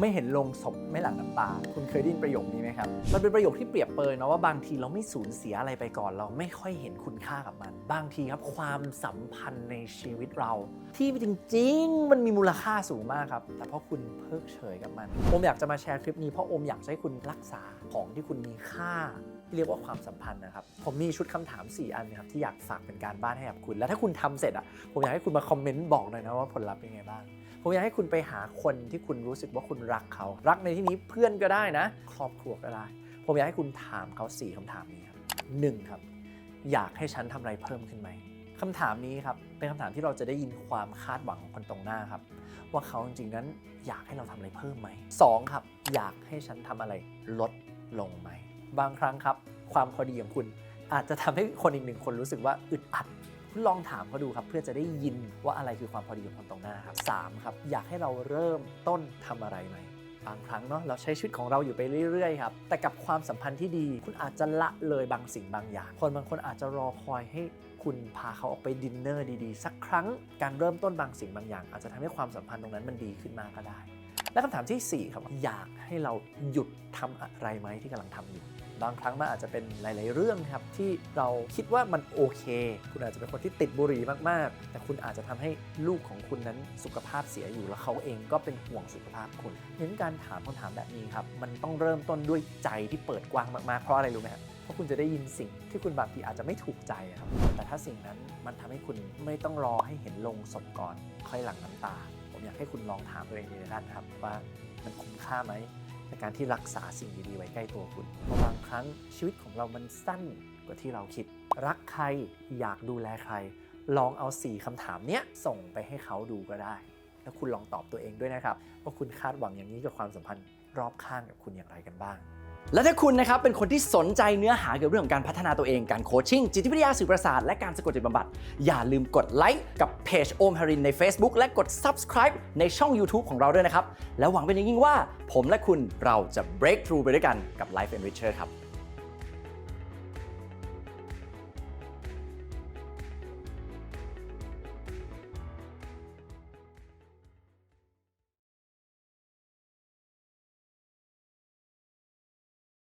ไม่เห็นลงศพไม่หลั่งน้ำตา คุณเคยได้ยินประโยคนี้ไหมครับ มันเป็นประโยคที่เปรียบเปรยนะว่าบางทีเราไม่สูญเสียอะไรไปก่อน เราไม่ค่อยเห็นคุณค่ากับมัน บางทีครับความสัมพันธ์ในชีวิตเรา ที่จริงๆ มันมีมูลค่าสูงมากครับ แต่เพราะคุณเพิกเฉยกับมันโอมอยากจะมาแชร์คลิปนี้เพราะโอมอยากให้คุณรักษาของที่คุณมีค่าที่เรียกว่าความสัมพันธ์นะครับ ผมมีชุดคำถาม 4 อันนะครับที่อยากฝากเป็นการบ้านให้กับคุณ แล้วถ้าคุณทำเสร็จอะผมอยากให้คุณมาคอมเมนต์บอกหน่อยนะว่าผลลัพธ์เป็นไงบ้าง ผมอยากให้คุณไปหาคนที่คุณรู้สึกว่าคุณรักเขา รักในที่นี้เพื่อนก็ได้นะ ครอบครัวก็ได้ ผมอยากให้คุณถามเขา4คำถามนี้ครับหนึ่งครับ อยากให้ฉันทำอะไรเพิ่มขึ้นไหมคำถามนี้ครับเป็นคำถามที่เราจะได้ยินความคาดหวังของคนตรงหน้าครับ ว่าเขาจริงๆนั้นอยากให้เราทำอะไรเพิ่มไหมสองครับ อยากให้ฉันทำอะไรลดลงไหม บางครั้งครับ ความพอดีของคุณอาจจะทำให้คนอีกหนึ่งคนรู้สึกว่าอึดอัด ลองถามเขาดูครับ เพื่อจะได้ยินว่าอะไรคือความพอดีของคนตรงหน้าครับสามครับ อยากให้เราเริ่มต้นทำอะไรไหมบางครั้งเนาะเราใช้ชีวิตของเราอยู่ไปเรื่อยๆครับแต่กับความสัมพันธ์ที่ดี คุณอาจจะละเลยบางสิ่งบางอย่าง คนบางคนอาจจะรอคอยให้คุณพาเขาออกไปดินเนอร์ดีๆ สักครั้งการเริ่มต้นบางสิ่งบางอย่าง อาจจะทำให้ความสัมพันธ์ตรงนั้นมันดีขึ้นมาก็ได้ และคำถามที่ 4 ครับ อยากให้เราหยุดทำอะไรไหมที่กำลังทำอยู่ บางครั้งมันอาจจะเป็นหลาย ๆ เรื่องครับที่เราคิดว่ามันโอเค คุณอาจจะเป็นคนที่ติดบุหรี่มาก ๆ แต่คุณอาจจะทำให้ลูกของคุณนั้นสุขภาพเสียอยู่แล้วเขาเองก็เป็นห่วงสุขภาพคุณเน้นการถามคำถามแบบนี้ครับมันต้องเริ่มต้นด้วยใจที่เปิดกว้างมาก ๆ เพราะอะไรรู้ไหมครับเพราะคุณจะได้ยินสิ่งที่คุณบางทีอาจจะไม่ถูกใจครับ แต่ถ้าสิ่งนั้นมันทำให้คุณไม่ต้องรอให้เห็นลงศพก่อน ค่อยหลั่งน้ำตา ผมอยากให้คุณลองถามตัวเองด้านครับว่ามันคุ้มค่าไหม ในการที่รักษาสิ่งดีๆไว้ใกล้ตัวคุณเพราะบางครั้งชีวิตของเรามันสั้นกว่าที่เราคิด รักใครอยากดูแลใคร ลองเอา 4คำถามเนี้ยส่งไปให้เขาดูก็ได้ แล้วคุณลองตอบตัวเองด้วยนะครับว่าคุณคาดหวังอย่างนี้กับความสัมพันธ์รอบข้างกับคุณอย่างไรกันบ้าง และถ้าคุณนะครับเป็นคนที่สนใจเนื้อหาเกี่ยวกับเรื่องของการพัฒนาตัวเอง การโคชชิ่ง จิตวิทยาสื่อประสาท และการสะกดจิตบำบัด อย่าลืมกดไลค์กับเพจโอมฮารินใน Facebook และกด Subscribe ในช่อง YouTube ของเราด้วยนะครับ และหวังเป็นอย่างยิ่งว่า ผมและคุณเราจะ break through ไปด้วยกันกับ Life Enricher ครับ